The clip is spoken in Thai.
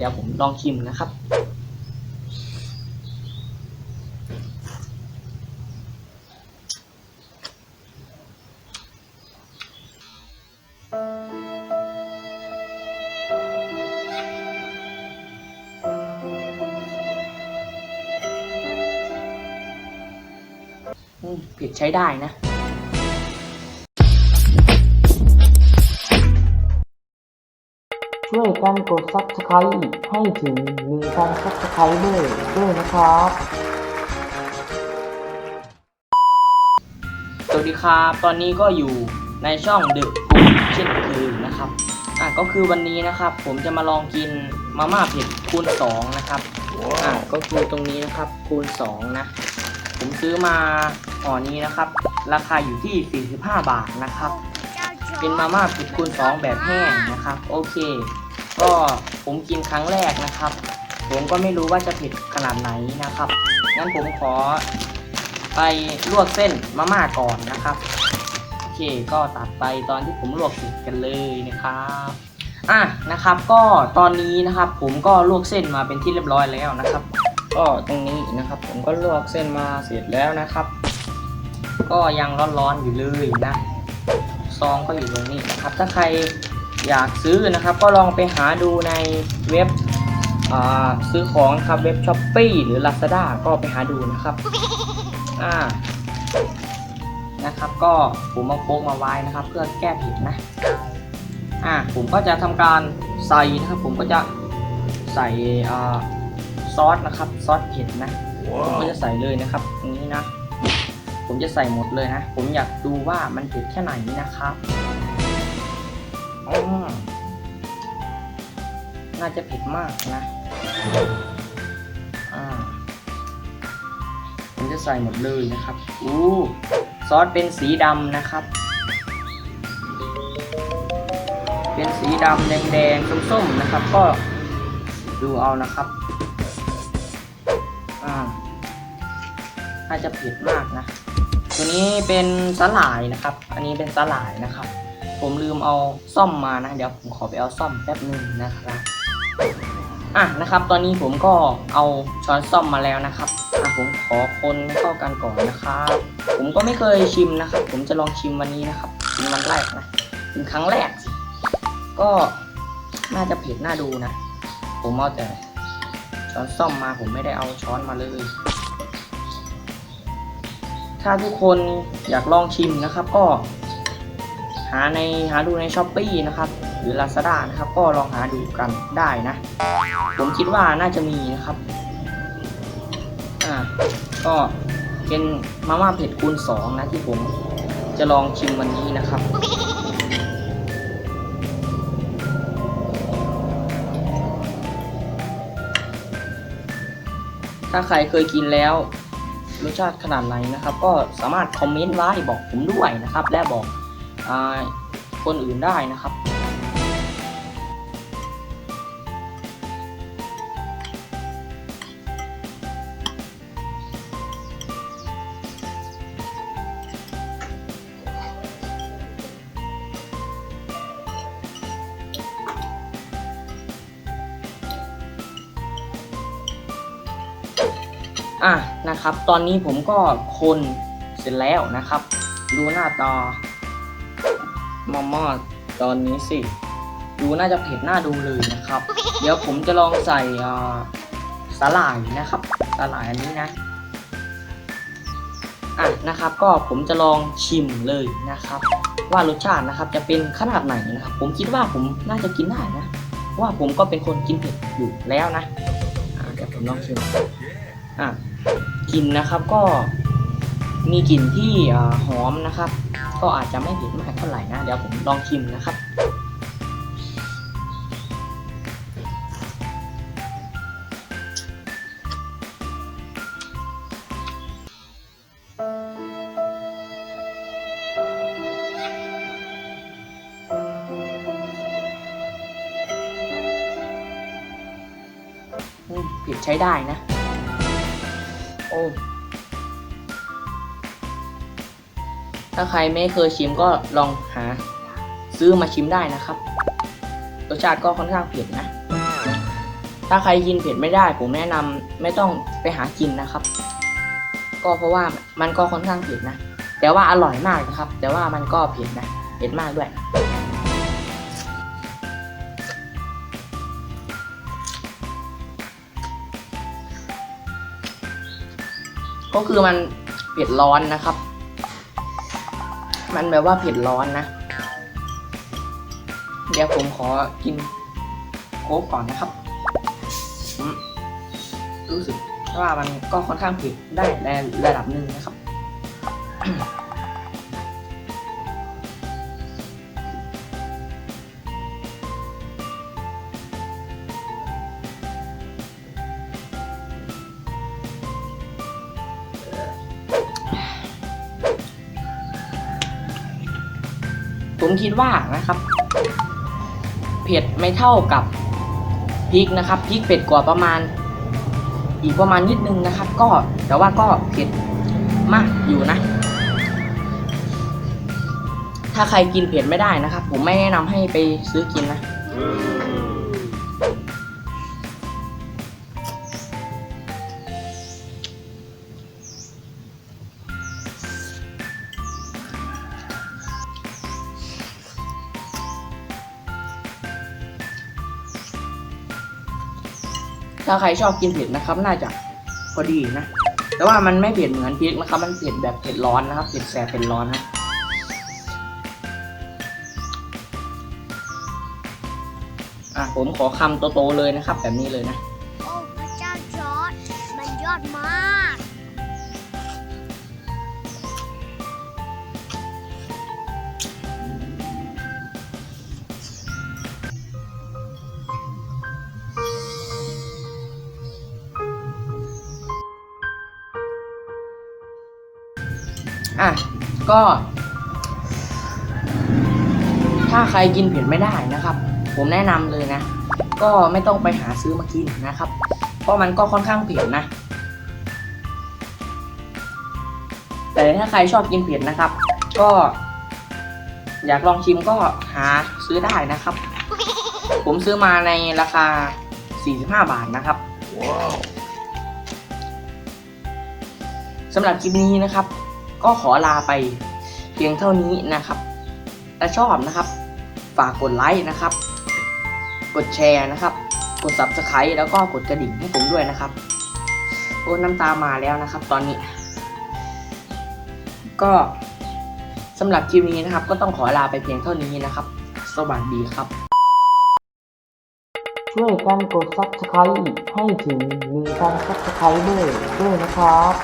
เดี๋ยวผมลองชิมนะครับ อืมเผ็ดใช้ได้นะ กันกด subscribe ให้ถึง1,000 subscriber ด้วยนะครับ สวัสดีครับ ตอนนี้ก็อยู่ในช่องดึกเช่นเคยนะครับ อะก็คือวันนี้นะครับ ผมจะมาลองกินมาม่าเผ็ดคูณ2นะครับ อะก็คือตรงนี้นะครับคูณ2นะ ผมซื้อมาห่อนี้นะครับ ราคาอยู่ที่ 45 บาทนะครับ เป็นมาม่าเผ็ดคูณ2แบบแห้งนะครับ โอเค ก็ผมกินครั้งแรกนะครับ ผมก็ไม่รู้ว่าจะเผ็ดขนาดไหนนะครับ งั้นผมขอไปลวกเส้นมาม่าก่อนนะครับ โอเคก็ตัดไปตอนที่ผมลวกเสร็จกันเลยนะครับอะนะครับ ก็ตอนนี้นะครับ ผมก็ลวกเส้นมาเป็นที่เรียบร้อยแล้วนะครับ ก็ตรงนี้นะครับ ผมก็ลวกเส้นมาเสร็จแล้วนะครับ ก็ยังร้อนๆอยู่เลยนะซองก็อยู่ตรงนี้นะครับ ถ้าใคร อยากซื้อนะครับ ก็ลองไปหาดูในเว็บอ่าซื้อของครับเว็บช้อปปีหรือ Lazada ก็ไปหาดูนะครับอ่านะครับ ก็ผมมาโค้กมาไว้นะครับ เพื่อแก้ผิดนะอ่าผมก็จะทำการใส่นะครับ ผมก็จะใส่อ่าซอสนะครับซอสเผ็ดนะผมก็จะใส่เลยนะครับตรงนี้นะ ผมจะใส่หมดเลยนะ ผมอยากดูว่ามันเผ็ดแค่ไหนนะครับออ น่าจะเผ็ดมากนะอ่าผมจะใส่หมดเลยนะครับ อู้ ซอสเป็นสีดำนะครับ เป็นสีดำแดงๆส้มๆนะครับ ก็ดูเอานะครับ อ่า น่าจะเผ็ดมากนะ ตัวนี้เป็นสลายนะครับ อันนี้เป็นสลายนะครับ ผมลืมเอาซ่อมมานะ เดี๋ยวผมขอไปเอาซ่อมแป๊บหนึงนะครับอะนะครับ ตอนนี้ผมก็เอาช้อนซ่อมมาแล้วนะครับอะผมขอคนเข้ากันก่อนนะครับ ผมก็ไม่เคยชิมนะครับ ผมจะลองชิมวันนี้นะครับชิมวันแรกนะเป็นครั้งแรก ก็น่าจะเผ็ดน่าดูนะ ผมเอาแต่ช้อนซ่อมมาผมไม่ได้เอาช้อนมาเลย ถ้าทุกคนอยากลองชิมนะครับ ก็ หาในหาดูในช้อปปีนะครับ หรือ Lazada นะครับ ก็ลองหาดูกันได้นะ ผมคิดว่าน่าจะมีนะครับ อ่า ก็เป็นมาม่าเผ็ดคูณ2นะที่ผมจะลองชิมวันนี้นะครับถ้าใครเคยกินแล้วรสชาติขนาดไหนนะครับ ก็สามารถคอมเมนต์ไว้บอกผมด้วยนะครับ และบอก คนอื่นได้นะครับ อะนะครับ ตอนนี้ผมก็คนเสร็จแล้วนะครับ ดูหน้าตา มาม่าตอนนี้สิ ดูน่าจะเผ็ดหน้าดูเลยนะครับ เดี๋ยวผมจะลองใส่อ่าสาหร่ายนะครับสาหร่ายอันนี้นะอะนะครับก็ผมจะลองชิมเลยนะครับ ว่ารสชาตินะครับจะเป็นขนาดไหนนะครับ ผมคิดว่าผมน่าจะกินได้นะเพราะว่าผมก็เป็นคนกินเผ็ดอยู่แล้วนะอะเดี๋ยวผมลองชิมอะกลิ่นนะครับก็มีกลิ่นที่อ่าหอมนะครับ ก็อาจจะไม่เผ็ดมากเท่าไหร่นะ เดี๋ยวผมลองชิมนะครับเผ็ดใช้ได้นะ โอ้ ถ้าใครไม่เคยชิมก็ลองหาซื้อมาชิมได้นะครับ รสชาติก็ค่อนข้างเผ็ดนะ ถ้าใครกินเผ็ดไม่ได้ ผมแนะนำไม่ต้องไปหากินนะครับ ก็เพราะว่ามันก็ค่อนข้างเผ็ดนะ แต่ว่าอร่อยมากนะครับ แต่ว่ามันก็เผ็ดนะ เผ็ดมากด้วยก็คือมันเผ็ดร้อนนะครับ มันแบบว่าเผ็ดร้อนนะ เดี๋ยวผมขอกินโค้กก่อนนะครับรู้สึกว่ามันก็ค่อนข้างเผ็ดได้ในระดับหนึ่งนะครับ ผมคิดว่านะครับ เผ็ดไม่เท่ากับพริกนะครับพริกเผ็ดกว่าประมาณ อีกประมาณนิดนึงนะครับ ก็แต่ว่าก็เผ็ดมากอยู่นะ ถ้าใครกินเผ็ดไม่ได้นะครับ ผมไม่แนะนำให้ไปซื้อกินนะ ถ้าใครชอบกินเผ็ดนะครับ น่าจะพอดีนะ แต่ว่ามันไม่เผ็ดเหมือนพริกนะครับ มันเผ็ดแบบเผ็ดร้อนนะครับ เผ็ดแสบเผ็ดร้อนนะอะผมขอคำโตๆเลยนะครับ แบบนี้เลยนะ อะ ก็ ถ้าใครกินเผ็ดไม่ได้นะครับ ผมแนะนำเลยนะ ก็ไม่ต้องไปหาซื้อมากินนะครับ เพราะมันก็ค่อนข้างเผ็ดนะ แต่ถ้าใครชอบกินเผ็ดนะครับ ก็ อยากลองชิมก็หาซื้อได้นะครับ ผมซื้อมาในราคา 45 บาทนะครับสำหรับคลิปนี้นะครับ ก็ขอลาไปเพียงเท่านี้นะครับ ถ้าชอบนะครับ ฝากกดไลค์นะครับ กดแชร์นะครับ กด subscribe แล้วก็กดกระดิ่งให้ผมด้วยนะครับ โอ้น้ำตามาแล้วนะครับ ตอนนี้ ก็สำหรับคลิปนี้นะครับ ก็ต้องขอลาไปเพียงเท่านี้นะครับ สวัสดีครับ ช่วยกันกด subscribe ให้ถึง1,000 subscriber ด้วยนะครับ